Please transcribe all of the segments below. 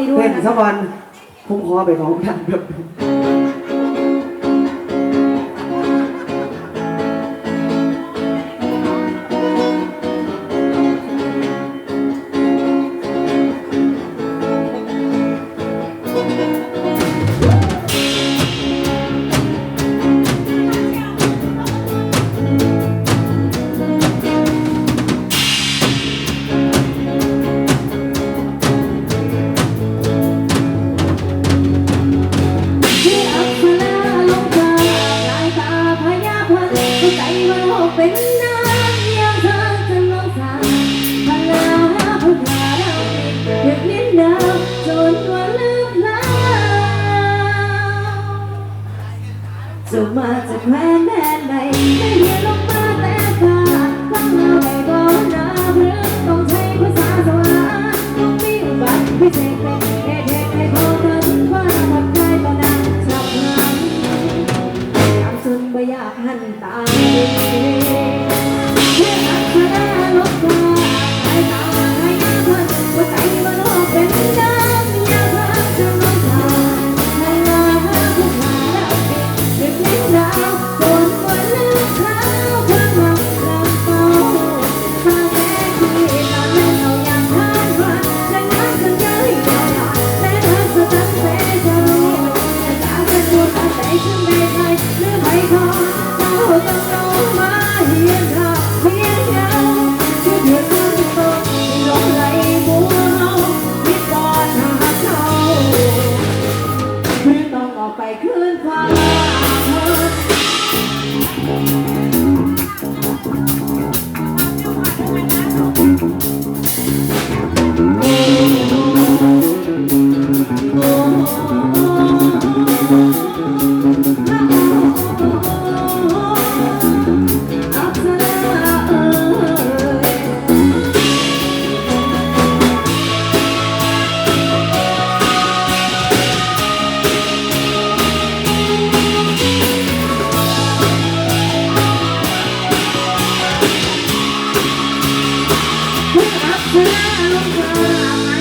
มีด้วยเพื่นนะ สักวันผมขอไปของท่านครับ จะมาจากแม่แม่ไหนแม่เยลง Bye.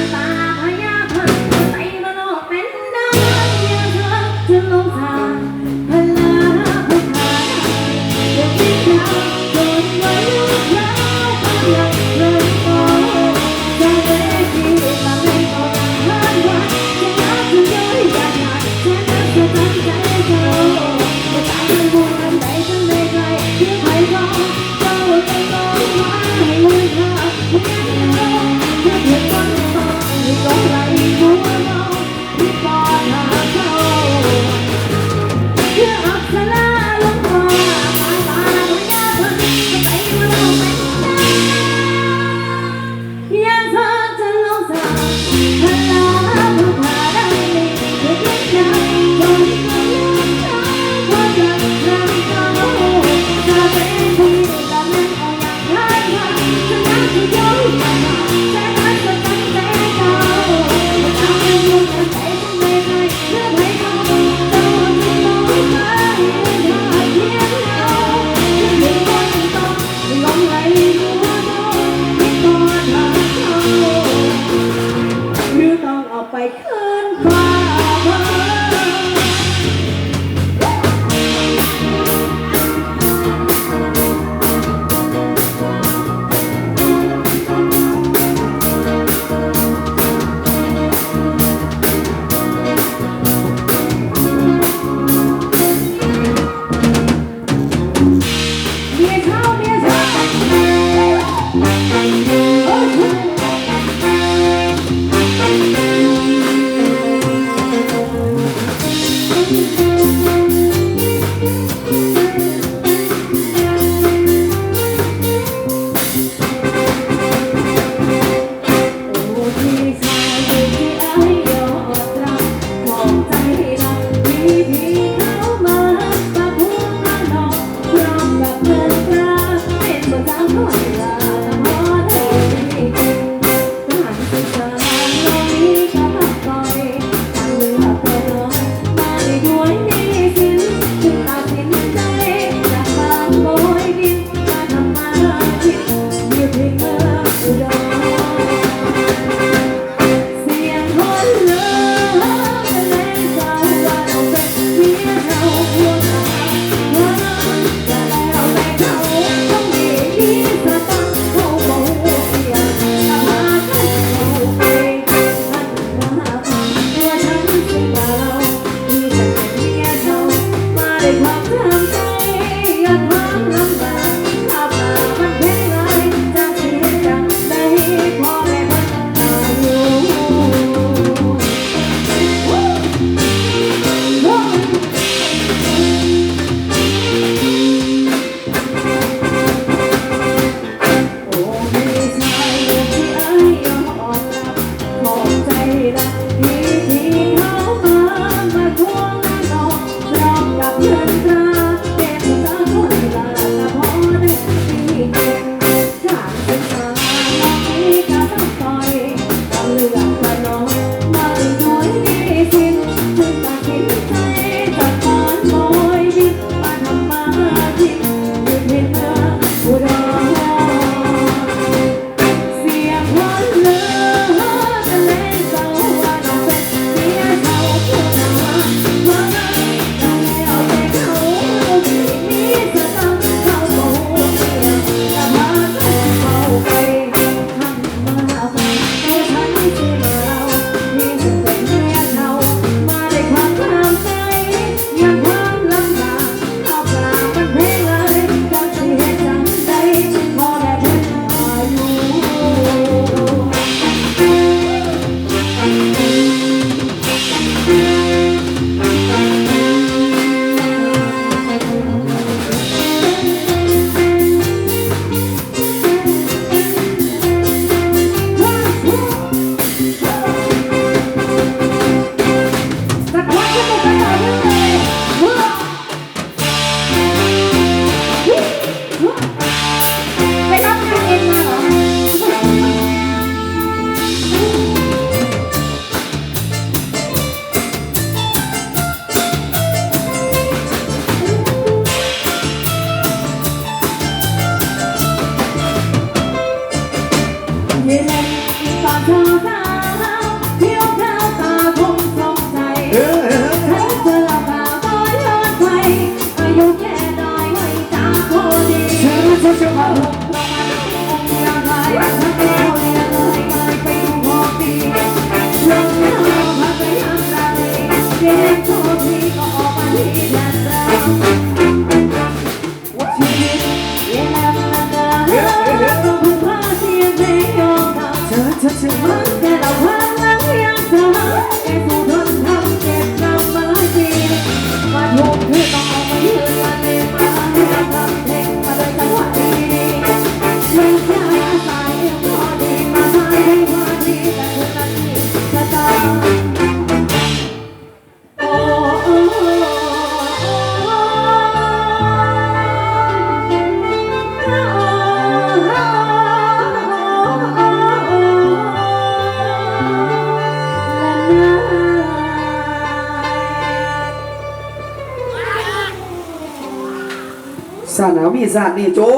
ศาจนี่โจ้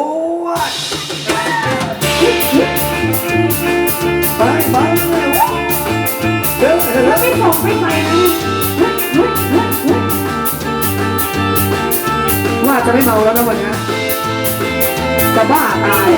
ไปไปเดี๋ยวเร็วแล้วไม่ส่งไม่ไปนี่ว่าจะไม่เมาแล้วนะวันนี้จะบ้าตาย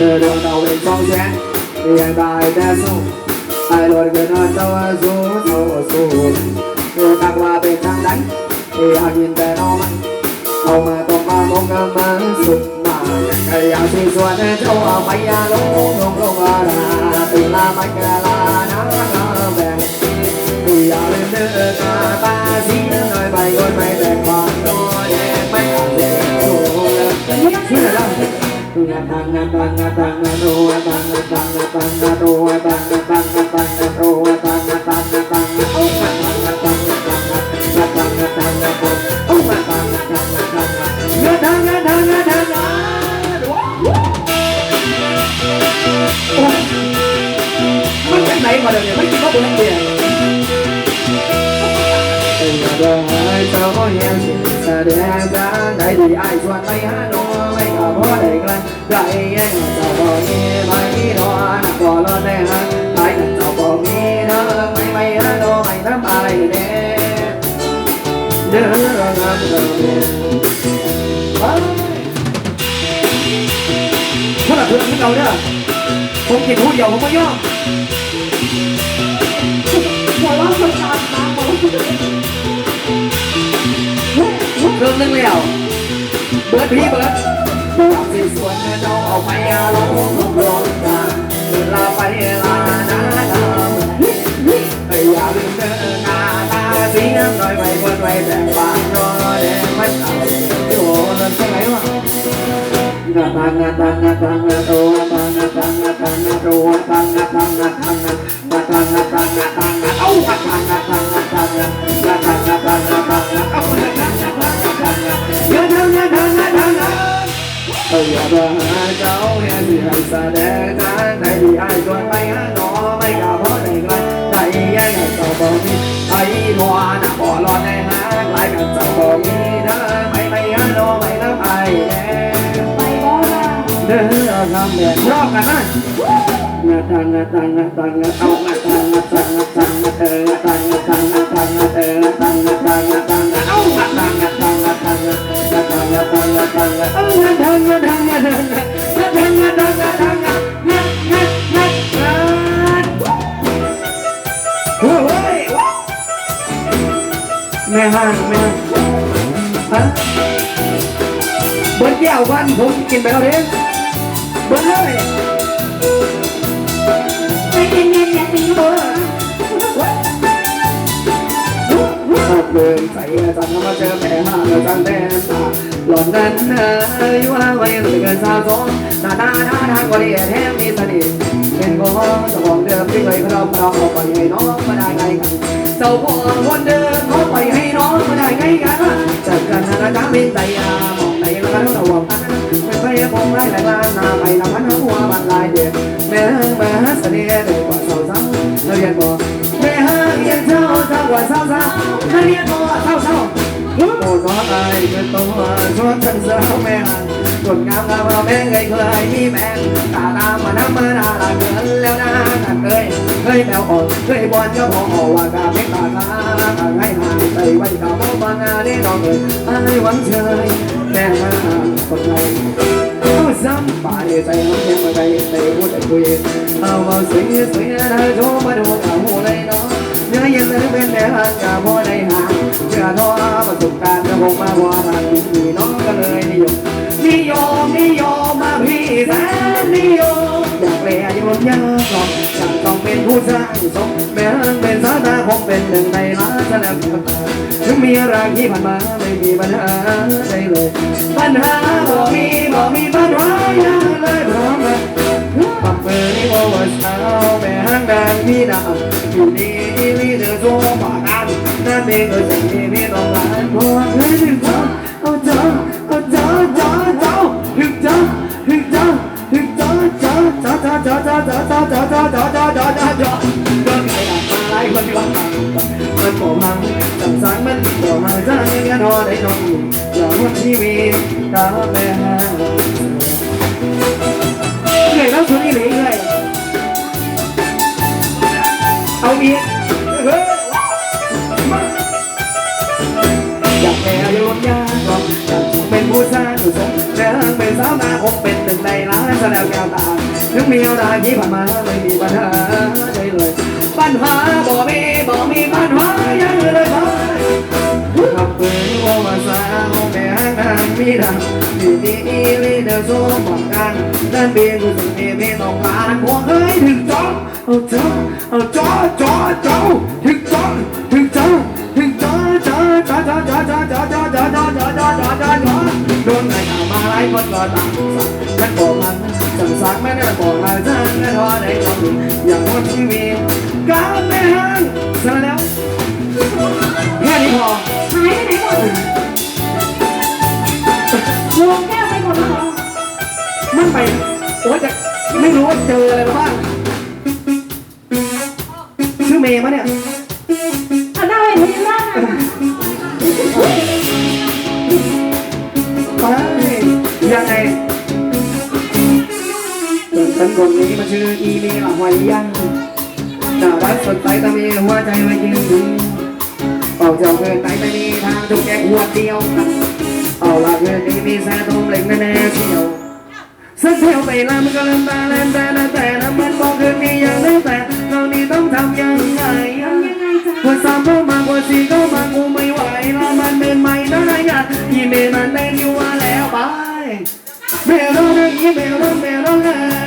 They don't know it's all set Me and my dance I don't get on the way so so so รู้ทักว่าเป็นทางไหนอยากกินแต่น้องมัเอามาต้องมาลงกันสุดมาอยากที่สวนเจ้เอาไปยาลงลงลงอาราตีลาไม่กลานะแบ่งตีอยากเล่นเดืตาสีน้อยไปก็ไม่แบ่งามน้อยไม่เด็กสูงเลยที่ล่ะ mà đời này mấy chỉ có buồn anh kìa Từ đời hai sao có em chỉ xa để em đã Đấy thì ai cho anh mấy hát đâu บ่ได้ไกลไกลแย่งเจ้าบ่มีไม่นอนบ่รอดได้ฮะใอ้เจ้าบ่มีเด้อไม่ไม่ฮะโดไม่ทำอะไรเด้เด้อรักกันเท่าไหร่เพื่อนที่เราเนี่ยผมกินหูเดียวผมไม่ยอมหัวล้อะคนตามตามผมเพิ่มเรื่องแล้วเบิร์ดพี่เบิร์ด ความสิสวนเราเอาไปลงทุกลงตาลาไปลานานอย่าลืมเดินาตาสีน้ำน้อยไปบนไว้แต่บางน้อยแดงมันเอาโอ้นั่นใช่ไหวะงาตังงาตังงาตังงาตตังงาตังงาตังงาตตังงาตังงาตังงาาตังงาตัางงาเอ้างาตัางงาตังงาาตังงาตัางงาเอ้างาตัางงาตังง เธออย่ามาหาเขาแค่เพียงแสดงทางในที่ไอ้ชวนไปหาหนอไม่กล้าเพราะในไกลใจแย่งกันเจ้าบอกนี้ไอ้หัวหน้าบ่อรอดในหาไกลกันเจ้าบอกนี้เธอไม่ไปหาหนอไม่รับไอ้ไปบ่ล่ะเธอทำแบบชอบกันไหมงาตังเงาตังเงาตังเงาเอางา ม่ห้างแม่ฮะเบิร์ดแก้ววันผมกินไปแล้วเด้เบิร์ดเลย เยินใส่ละจันมาเจอแม่ห่างะจันแดนตาหล่อนนั้นเออยู่าไว้เลยเกินสาวสองตาตาท่าทางก็เรียแถมมีสนิทเป็นของเจ้าองเดิมที่เคยครอบครองเอาไปให้น้องมาได้ไงกันเจ้าของคนเดิมเขาไปให้น้องมาได้ไงกันจากกันนะจ๊ะมิตรยามองไหนมาแล้วระวังพันไม่ไปพงไรหลายล้านนาไปทำพันหัวบันลายเดียแม่แม่เสน่ห์เด็กกว่าสาวสาวเรียนบอก กว่าสาวสาวเราเรียนบอกสาวสาโอ้น้องไอ้เป็นตัวชวนฉันเสือแม่คนงามงามแม่เคยเคยมีแม่ตาตามาน้ำมาดาลาเกินแล้วนะนั่นเคยเคยแมวอ่อนเคยบอลก็พอว่ากาไม่ตาตาให้หายใจไว้กับพ่อบางานได้น้องเอ๋ยไอ้หวังเชยแม่มาคนไทยเอาซ้ำไปใจน้องยังมาใจใจพูดแต่คุยเอาว่าสวยสวยนะโชว์มาดูกับหูเลยน้อเย็นเลยเป็นแนวกับพอได้หาเชื่อทอประสบการณ์จะคงมาว่าทางพี่น้องก็เลยนิยมนิยมนิยมมาพี่แสนนิยมอยากเลี้ยยนยากหรอกอยากต้องเป็นผู้สร้างสมแม้เป็นสาตาคงเป็นหนึ่งในล้านแสดงถึงมีอะไรที่ผ่านมาไม่มีปัญหาใดเลย ปัญหาบ่มีบ่มีปัญหาอย่างเลยพร้อม กันปับเปย์ว่าว่าสาวแม่ห้างแดงพี่ดาวอยู่ดีที่พี่เดือดร้อนปากันนั่นเองก็สิ่งที่พี่ต้องการพอเฮ้ยถึงเจ้าเอาเจ้าเอาเจ้าเจ้าเจ้าถึงเจ้าถึงเจ้าถึงเจ้าเจ้าเจ้าเจ้าเจ้าเจ้าเจ้าเจ้าเจ้าเจ้าเจ้าเจ้าเจ้าเจ้าเจ้าเดินไปดักมาไล่คนที่ว่ามันโผล่พังจังสังมันโผล่มาจะยังกันหอได้น้องอย่าหมดชีวิตตาแม่ ห้างเหนื่อยแล้วชวนอีหลีเลยเอาเมียเฮ้ยอยากแก่ยนยากก็อยากเป็นผู้สร้างสมแต่หากเป็นสาวนาคงเป็นหนึ่งในล้านแสดงแก้วตาถึงมีอะไรที่ผ่านมาไม่มีปัญหาใดเลย ปัญหาบ่มีบ่มีปัญหายังเลยไปขับ นางมีดังดีดีลีเดอร์โซ่บอกกันนั่นเบียร์กูสิ่งที่ไม่ต้องการพวกเฮ้ยถึงจ้องเอาจ้องเอาจ้อจ้อจ้อถึงจ้องถึงจ้องถึงจ้อจ้อจ้อจ้อจ้อจ้อจ้อจ้อจ้อจ้อจ้อจ้อจ้อจ้อจ้อโดนไหนข่าวมาไล่คนก็ต่างสักนั่นบอกมันจังสักไม่ได้บอกหาจังไม่ทอได้ก็มีอย่างวันชีวิตการไม่ห่างเสร็จแล้วแค่นี้พอหายไปไหนหมด วงแก้วไปหมดแล้วเหรอมันไปโอ้ยจะไม่รู้ว่าเจออะไรมาบ้างชื่อเมย์มะเนี่ยเอาหน้าไปพยัญชนะนะไปยังไงส่วนฉันคนนี้มันชื่ออีเมลหอยยังน่ารักสดใสแต่มีหัวใจไม่จริงดีเป่าเจ้าเกินไปไม่มีทางถูกแกหัวเดียวกัน เอาละเงินนี้มีแซ่ตรงเล็กแน่ๆเชียวสักเที่ยวไปลำก็ลืมตาเล่นแต่แต่น้ำมันบอกคืนนี้ยังนั้นแต่เรานี่ต้องทำยังไงทำยังไงจ๊ะพอสามเข้ามากว่าสี่ก็มากูไม่ไหวแล้วมันเป็นไม่ได้ยัดยี่เมมันเล่นอยู่ว่าแล้วไปเมลเราเลยอีเมลเราเมลเราเ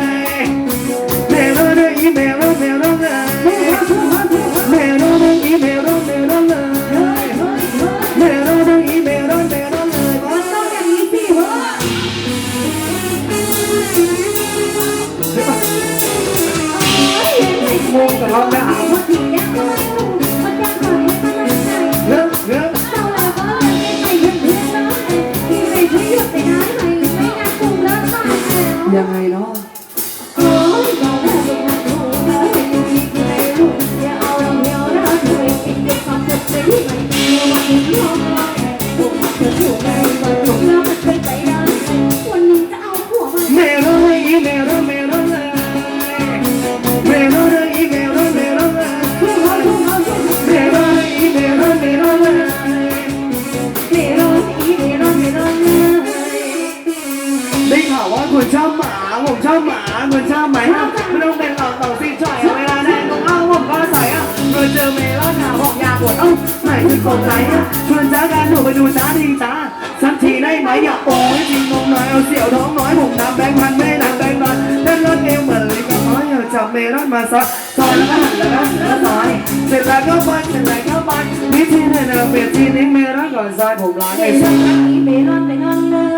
ไหนคือกดใจอะชวนจ้ากันหนูไปดูจ้าทีจ้าสักทีได้ไหมอย่าโอ้ยจริงงงหน่อยเอาเสี่ยวท้องน้อยผมนับแบงค์พันไม่นับแบงค์ร้อยเล่นรถเอวเหมือนเลยก็น้อยอยากจับเมลอนมาซอยซอยแล้วก็หันแล้วก็หันแล้วซอยเสร็จแล้วก็บอลเสร็จแล้วก็บอลวิธีเนี่ยเปลี่ยนทีนี้เมลอนก่อนซอยผมล้างเมไอ้รสัอสนอีเมรอนเมรอนเลย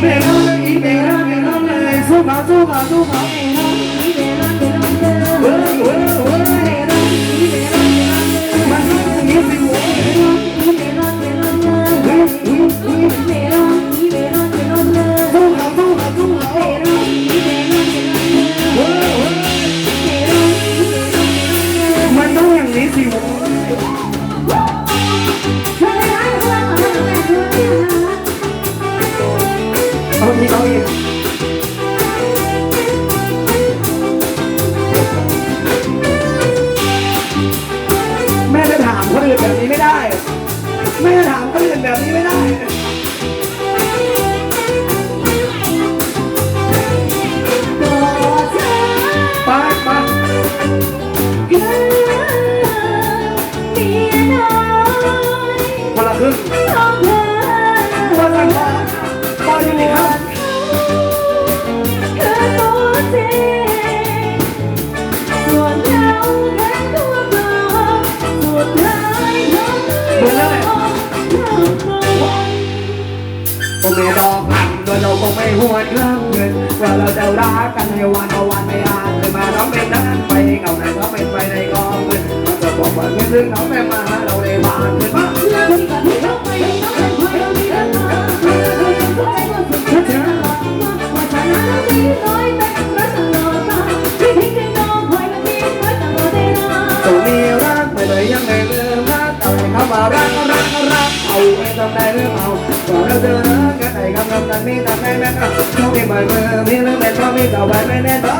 เมลอนอีเมลอนเมลอนเลยสู้เขาสู้เขาสู้เขาเว้ยเว้ยเว้ยมัน อ ไม่ดอกหันโดยเราคงไม่หวนเรื่องเงินว่าเราจะรักกันในวันเอาวันไม่อานเลยมาน้องเป็นนั้นไปเก่าไหนเขาเป็นไปในกองเงินเราจะบอกว่าเงินเรื่องเขาไม่มาหาเราในบ้านเงินมาตัวมีรักไม่เลยยังไม่ลืมรักอะไรเข้ามารักรักรักเอาเองทำได้หรือเปล่าก็เราเจอ ใจกกันไหนคำคำนั้นมีแต่แม่แม่ก็ช่วงนี้มันมือมีเรือไม่ก็มีเก่าไปไม่แน่นอ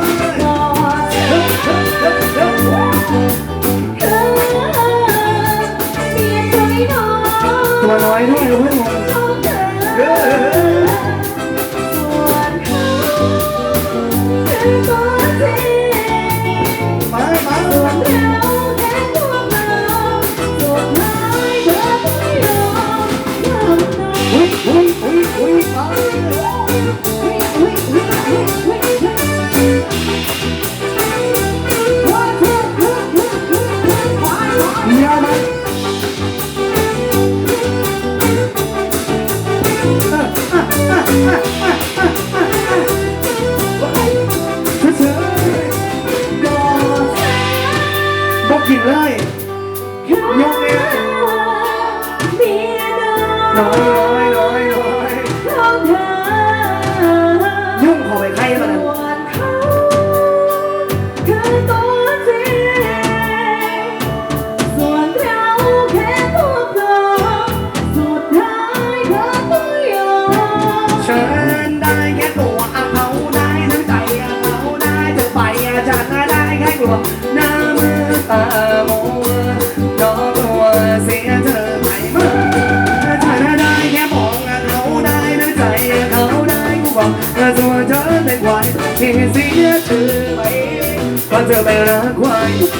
ยุ่งขอไปใครมาส่วนเราแค่พวกเราสุดท้ายเธอต้องยอมเชิญได้แค่ตัวเขาได้ทั้งใจเขาได้จะไปจะได้แค่กลัวน้ามือตามัวรอกลัวเสียเธอ ก็เธอไปรักควายอยู่โค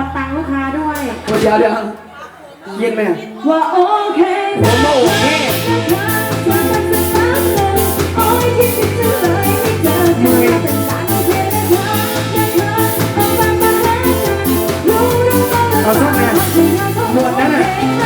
วัดตังลูกค้าด้วย เดี๋ยวเดี๋ยวเย็นไหมว่าโอเคผมว่าโอเคเอาท่อนไหนหมวดนั้นอะ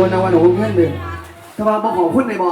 วันนวันโอ้เพื่อนหนึ่งแต่ว่าบอกขอพุ่นในบอ